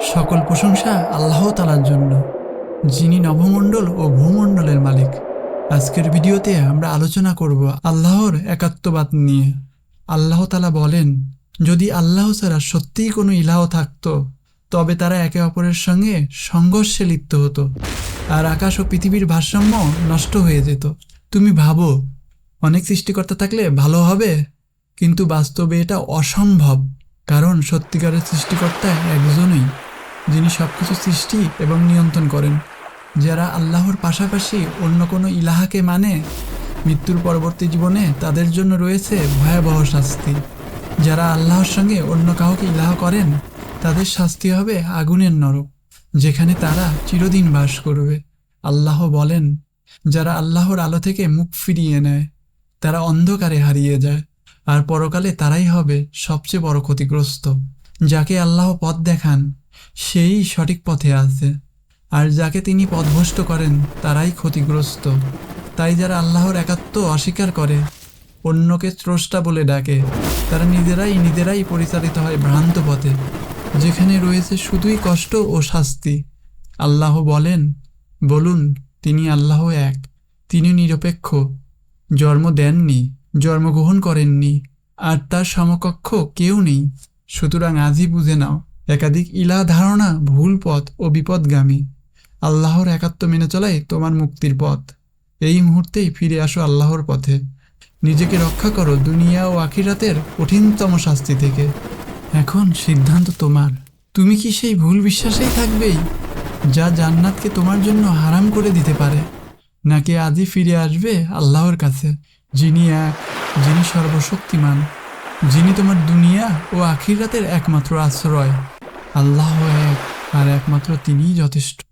সকল প্রশংসা আল্লাহ তালার জন্য, যিনি নভমণ্ডল ও ভূমণ্ডলের মালিক। আজকের ভিডিওতে আমরা আলোচনা করব আল্লাহর একাত্মবাদ নিয়ে। আল্লাহ তালা বলেন, যদি আল্লাহ ছাড়া সত্যিই কোনো ইলাহ থাকতো, তবে তারা একে অপরের সঙ্গে সংঘর্ষে লিপ্ত হতো, আর আকাশ ও পৃথিবীর ভারসাম্য নষ্ট হয়ে যেত। তুমি ভাবো, অনেক সৃষ্টিকর্তা থাকলে ভালো হবে, কিন্তু বাস্তবে এটা অসম্ভব, কারণ সত্যিকারের সৃষ্টিকর্তা একজনই। যিনি সবকিছু সৃষ্টি এবং নিয়ন্ত্রণ করেন। যারা আল্লাহর পাশাপাশি অন্য কোনো ইলাহাকে মানে মৃত্যুর পরবর্তী জীবনে তাদের জন্য রয়েছে ভয়াবহ শাস্তি। যারা আল্লাহর সঙ্গে অন্য কাউকে ইলাহ করেন, তাদের শাস্তি হবে আগুনের নরক, যেখানে তারা চিরদিন বাস করবে। আল্লাহ বলেন, যারা আল্লাহর আলো থেকে মুখ ফিরিয়ে নেয়, তারা অন্ধকারে হারিয়ে যায়, আর পরকালে তারাই হবে সবচেয়ে বড় ক্ষতিগ্রস্ত। যাকে আল্লাহ পথ দেখান সেই সঠিক পথে আছে। আর যাকে তিনি পথভ্রষ্ট করেন, তারাই ক্ষতিগ্রস্ত। তাই যারা আল্লাহর একাত্ম অস্বীকার করে, অন্যকে স্রষ্টা বলে ডাকে, তারা নিজেরাই নিজেরাই পরিচালিত হয় ভ্রান্ত পথে, যেখানে রয়েছে শুধুই কষ্ট ও শাস্তি। আল্লাহ বলেন, বলুন, তিনি আল্লাহ এক, তিনি নিরপেক্ষ, জন্ম দেননি, জন্মগ্রহণ করেননি, আর তার সমকক্ষ কেউ নেই। সুতরাং আজই বুঝে নাও একাধিক ইলা ধারণা ভুল পথ ও বিপদগামী। আল্লাহর একাত্ম মেনে চলাই তোমার মুক্তির পথ। এই মুহূর্তেই ফিরে আসো আল্লাহর পথে। নিজেকে রক্ষা করো দুনিয়া ও আখিরাতের কঠিনতম শাস্তি থেকে। এখন সিদ্ধান্ত তোমার। তুমি কি সেই ভুল বিশ্বাসেই থাকবেই যা জান্নাতকে তোমার জন্য হারাম করে দিতে পারে? নাকি আজই ফিরে আসবে আল্লাহর কাছে, যিনি এক, যিনি সর্বশক্তিমান, যিনি তোমার দুনিয়া ও আখিরাতের একমাত্র আশ্রয়? আল্লাহ এক আর একমাত্র তিনিই যথেষ্ট।